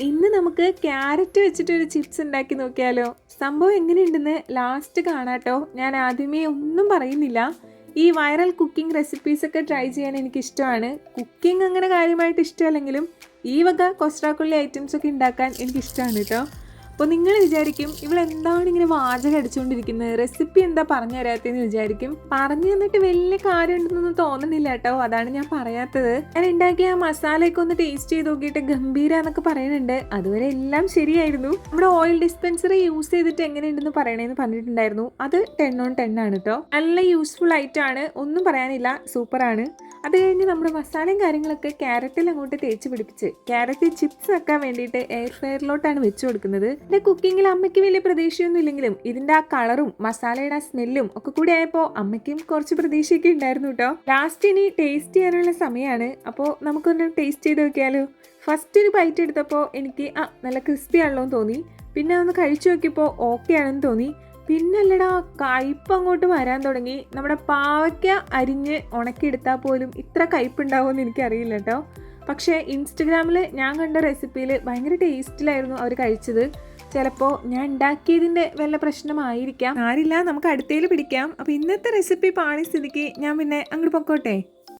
ഇന്ന് നമുക്ക് ക്യാരറ്റ് വെച്ചിട്ട് ഒരു ചിപ്സ് ഉണ്ടാക്കി നോക്കിയാലോ? സംഭവം എങ്ങനെയുണ്ടെന്ന് ലാസ്റ്റ് കാണാട്ടോ. ഞാൻ ആദ്യമേ ഒന്നും പറയുന്നില്ല. ഈ വൈറൽ കുക്കിംഗ് റെസിപ്പീസ് ഒക്കെ ട്രൈ ചെയ്യാൻ എനിക്ക് ഇഷ്ടമാണ് കുക്കിംഗ് അങ്ങനെ കാര്യമായിട്ട് ഇഷ്ടമല്ലെങ്കിലും ഈ വക കൊസ്ട്രാക്കുള്ളി ഐറ്റംസ് ഒക്കെ ഉണ്ടാക്കാൻ എനിക്ക് ഇഷ്ടമാണ് കേട്ടോ അപ്പോൾ നിങ്ങൾ വിചാരിക്കും ഇവൾ എന്താണ് ഇങ്ങനെ വാചകം അടിച്ചുകൊണ്ടിരിക്കുന്നത് റെസിപ്പി എന്താ പറഞ്ഞു തരാത്തതെന്ന് വിചാരിക്കും. പറഞ്ഞു തന്നിട്ട് വലിയ കാര്യമുണ്ടെന്നൊന്നും തോന്നുന്നില്ല കേട്ടോ. അതാണ് ഞാൻ പറയാത്തത്. ഞാൻ ഉണ്ടാക്കിയ ആ മസാലയൊക്കെ ഒന്ന് ടേസ്റ്റ് ചെയ്ത് നോക്കിയിട്ട് ഗംഭീര എന്നൊക്കെ പറയുന്നുണ്ട്. അതുവരെ എല്ലാം ശരിയായിരുന്നു. നമ്മുടെ ഓയിൽ ഡിസ്പെൻസറി യൂസ് ചെയ്തിട്ട് എങ്ങനെയുണ്ടെന്ന് പറയണേന്ന് പറഞ്ഞിട്ടുണ്ടായിരുന്നു. അത് ടെൻ ഓൺ ടെൻ ആണ് കേട്ടോ നല്ല യൂസ്ഫുൾ ആയിട്ടാണ് ഒന്നും പറയാനില്ല. സൂപ്പറാണ് അത് കഴിഞ്ഞ് നമ്മുടെ മസാലയും കാര്യങ്ങളൊക്കെ ക്യാരറ്റിൽ അങ്ങോട്ട് തേച്ച് പിടിപ്പിച്ച് ക്യാരറ്റ് ചിപ്സ് വെക്കാൻ വേണ്ടിയിട്ട് എയർ ഫ്രയറിലോട്ടാണ് വെച്ചു കൊടുക്കുന്നത്. പിന്നെ കുക്കിങ്ങിൽ അമ്മയ്ക്ക് വലിയ പ്രതീക്ഷയൊന്നും ഇല്ലെങ്കിലും ഇതിന്റെ ആ കളറും മസാലയുടെ ആ സ്മെല്ലും ഒക്കെ കൂടി ആയപ്പോൾ അമ്മയ്ക്കും കുറച്ച് പ്രതീക്ഷയൊക്കെ ഉണ്ടായിരുന്നു കേട്ടോ ലാസ്റ്റ് ഇനി ടേസ്റ്റ് ചെയ്യാനുള്ള സമയമാണ് അപ്പോൾ നമുക്കൊന്ന് ടേസ്റ്റ് ചെയ്ത് നോക്കിയാലോ. ഫസ്റ്റ് ഒരു ബൈറ്റ് എടുത്തപ്പോൾ എനിക്ക് ആ നല്ല ക്രിസ്പി ആണല്ലോ തോന്നി. പിന്നെ ഒന്ന് കഴിച്ചു നോക്കിയപ്പോൾ ഓക്കെ ആണെന്ന് തോന്നി. പിന്നല്ലടാ കയ്പ് അങ്ങോട്ട് വരാൻ തുടങ്ങി. നമ്മുടെ പാവയ്ക്ക അരിഞ്ഞ് ഉണക്കിയെടുത്താൽ പോലും ഇത്ര കയ്പുണ്ടാവുമെന്ന് എനിക്കറിയില്ല കേട്ടോ പക്ഷേ ഇൻസ്റ്റഗ്രാമിൽ ഞാൻ കണ്ട റെസിപ്പിയിൽ ഭയങ്കര ടേസ്റ്റിലായിരുന്നു അവർ കഴിച്ചത്. ചിലപ്പോൾ ഞാൻ ഉണ്ടാക്കിയതിന്റെ വല്ല പ്രശ്നമായിരിക്കാം. ആരില്ല നമുക്ക് അടുത്തേൽ പിടിക്കാം. അപ്പോൾ ഇന്നത്തെ റെസിപ്പി പാണി സ്ഥിതിക്ക് ഞാൻ പിന്നെ അങ്ങോട്ട് പൊക്കോട്ടെ?